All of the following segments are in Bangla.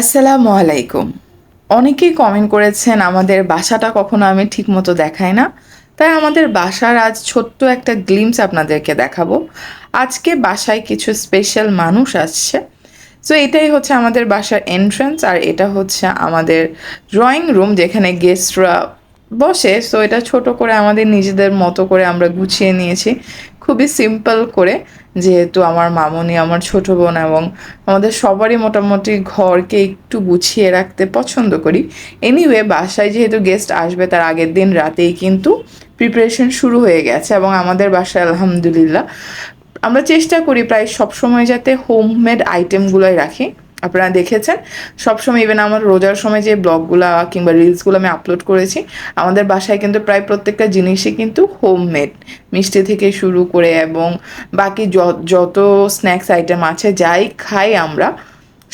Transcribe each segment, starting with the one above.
আসসালামু আলাইকুম। অনেকেই কমেন্ট করেছেন, আমাদের বাসাটা কখনো আমি ঠিকমতো দেখাই না। তাই আমাদের বাসার আজ ছোট্ট একটা গ্লিমস আপনাদেরকে দেখাবো। আজকে বাসায় কিছু স্পেশাল মানুষ আসছে। সো এটাই হচ্ছে আমাদের বাসার এন্ট্রান্স আর এটা হচ্ছে আমাদের ড্রয়িং রুম যেখানে গেস্টরা বসে। সো এটা ছোট করে আমাদের নিজেদের মতো করে আমরা গুছিয়ে নিয়েছি। খুবই সিম্পল করে, যেহেতু আমার মামনি আমার ছোট বোন এবং আমাদের সবারই মোটামুটি ঘরকে একটু গুছিয়ে রাখতে পছন্দ করি। এনিওয়ে বাসায় যেহেতু গেস্ট আসবে তার আগের দিন রাতেই কিন্তু প্রিপারেশন শুরু হয়ে গেছে এবং আমাদের বাসায় আলহামদুলিল্লাহ আমরা চেষ্টা করি প্রায় সবসময় যাতে হোমমেড আইটেমগুলোই রাখি। আপনারা দেখেছেন। সবসময় ইভেন আমার রোজার সময় যে ব্লগগুলো কিংবা রিলসগুলো আমি আপলোড করেছি, আমাদের বাসায় কিন্তু প্রায় প্রত্যেকটা জিনিসই কিন্তু হোমমেড মিষ্টি থেকে শুরু করে এবং বাকি যত স্ন্যাক্স আইটেম আছে, যাই খাই আমরা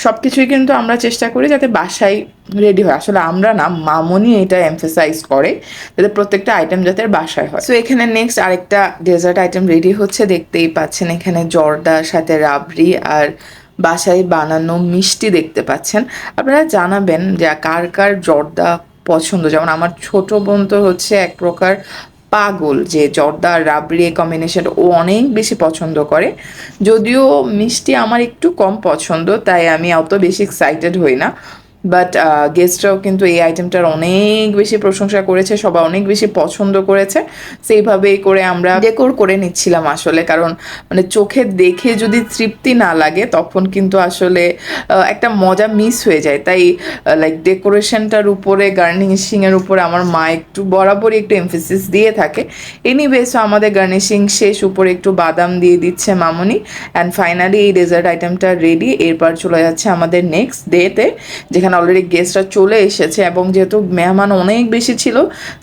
সব কিছুই কিন্তু আমরা চেষ্টা করি যাতে বাসায় রেডি হয়। আসলে আমরা না, মামনি এটা এমফেসাইজ করে যাতে প্রত্যেকটা আইটেম যাতে বাসায় হয়। সো এখানে নেক্সট আরেকটা ডেজার্ট আইটেম রেডি হচ্ছে, দেখতেই পাচ্ছেন এখানে জর্দার, সাথে রাবড়ি আর বাসায় বানানো মিষ্টি দেখতে পাচ্ছেন। আপনারা জানাবেন যে কার কার জর্দা পছন্দ। যেমন আমার ছোট বোন তো হচ্ছে এক প্রকার পাগল যে জর্দা রাবড়ি কম্বিনেশন ও অনেক বেশি পছন্দ করে। যদিও মিষ্টি আমার একটু কম পছন্দ, তাই আমি অত বেশি এক্সাইটেড হই না। বাট গেস্টরাও কিন্তু এই আইটেমটার অনেক বেশি প্রশংসা করেছে, সবাই অনেক বেশি পছন্দ করেছে। সেইভাবেই করে আমরা ডেকোর করে নিচ্ছিলাম আসলে, কারণ মানে চোখে দেখে যদি তৃপ্তি না লাগে, তখন কিন্তু আসলে একটা মজা মিস হয়ে যায়। তাই লাইক ডেকোরেশনটার উপরে গার্নিশিংয়ের উপরে আমার মা একটু বরাবরই একটু এমফেসিস দিয়ে থাকে। এনিওয়েজ আমাদের গার্নিশিং শেষ, উপরে একটু বাদাম দিয়ে দিচ্ছে মামনি। অ্যান্ড ফাইনালি এই ডেজার্ট আইটেমটা রেডি এরপর চলে যাচ্ছে আমাদের নেক্সট ডেতে যেখানে অলরেডি গেস্টরা চলে এসেছে এবং যেহেতু মেহমান অনেক বেশি ছিল,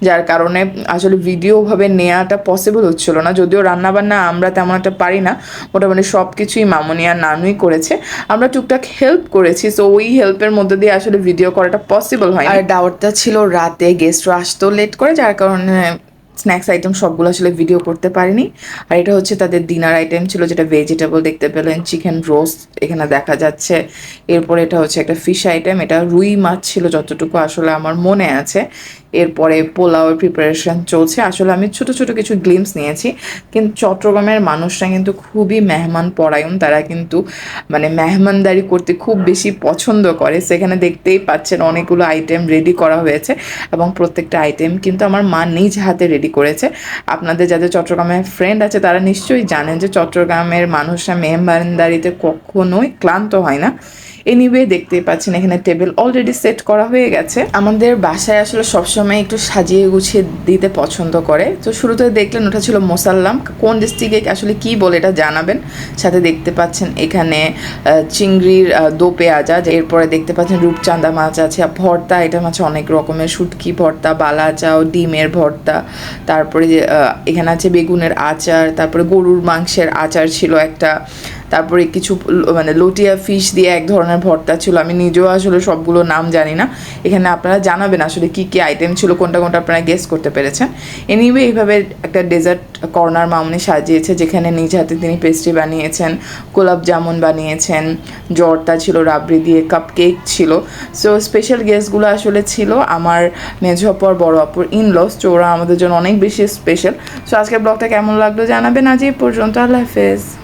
যার কারণে আসলে ভিডিওভাবে নেওয়াটা পসিবল হচ্ছিল না। যদিও রান্নাবান্না আমরা তেমন একটা পারি না, মোটামুটি সব কিছুই মামনি আর নানুই করেছে। আমরা টুকটাক হেল্প করেছি সো ওই হেল্পের মধ্যে দিয়ে আসলে ভিডিও করাটা পসিবল হয় আর ডাউটটা ছিল রাতে গেস্টরা আসতো লেট করে, যার কারণে স্ন্যাক্স আইটেম সবগুলো আসলে ভিডিও করতে পারিনি। আর এটা হচ্ছে তাদের ডিনার আইটেম ছিল, যেটা ভেজিটেবল দেখতে পেলেন চিকেন রোস্ট এখানে দেখা যাচ্ছে। এরপর এটা হচ্ছে একটা ফিশ আইটেম এটা রুই মাছ ছিল যতটুকু আসলে আমার মনে আছে। এরপরে পোলাওয়ের প্রিপারেশন চলছে। আসলে আমি ছোট ছোট কিছু গ্লিমস নিয়েছি, কিন্তু চট্টগ্রামের মানুষরা কিন্তু খুবই মেহমান পরায়ণ। তারা কিন্তু মানে মেহমানদারি করতে খুব বেশি পছন্দ করে। সেখানে দেখতেই পাচ্ছেন অনেকগুলো আইটেম রেডি করা হয়েছে এবং প্রত্যেকটা আইটেম কিন্তু আমার মা নিজ হাতে রেডি করেছে। আপনাদের যাদের চট্টগ্রামের ফ্রেন্ড আছে, তারা নিশ্চয়ই জানেন যে চট্টগ্রামের মানুষরা মেহমানদারিতে কখনোই ক্লান্ত হয় না। এনিওয়ে দেখতেই পাচ্ছেন এখানে টেবিল অলরেডি সেট করা হয়ে গেছে। আমাদের বাসায় আসলে সবসময় একটু সাজিয়ে গুছিয়ে দিতে পছন্দ করে। তো শুরুতে দেখলেন ওটা ছিল মোসাল্লাম। কোন ডিস্ট্রিক্টে আসলে কি বলে এটা জানাবেন। সাথে দেখতে পাচ্ছেন এখানে চিংড়ির দো পেঁয়াজা এরপরে দেখতে পাচ্ছেন রূপচাঁদা মাছ আছে। ভর্তা, এটা মাছ অনেক রকমের। শুটকি ভর্তা, বালা চাও, ডিমের ভর্তা। তারপরে এখানে আছে বেগুনের আচার। তারপরে গরুর মাংসের আচার ছিল একটা। তারপরে কিছু মানে লটিয়া ফিশ দিয়ে এক ধরনের ভর্তা ছিল। আমি নিজেও আসলে সবগুলো নাম জানি না। এখানে আপনারা জানাবেন আসলে কি কি আইটেম ছিল, কোনটা কোনটা আপনারা গেস করতে পেরেছেন। এনিওয়ে এইভাবে একটা ডেজার্ট কর্নার মামনি সাজিয়েছে, যেখানে নিজ হাতে তিনি পেস্ট্রি বানিয়েছেন, গোলাপ জামুন বানিয়েছেন জর্তা ছিল, রাবড়ি দিয়ে কাপ কেক ছিল সো স্পেশাল গেস্টগুলো আসলে ছিল আমার মেঝপর বড় অপর ইনলস ওরা আমাদের জন্য অনেক বেশি স্পেশাল সো আজকের ব্লগটা কেমন লাগল জানাবেন? আজ এই পর্যন্ত। আল্লাহ হাফেজ।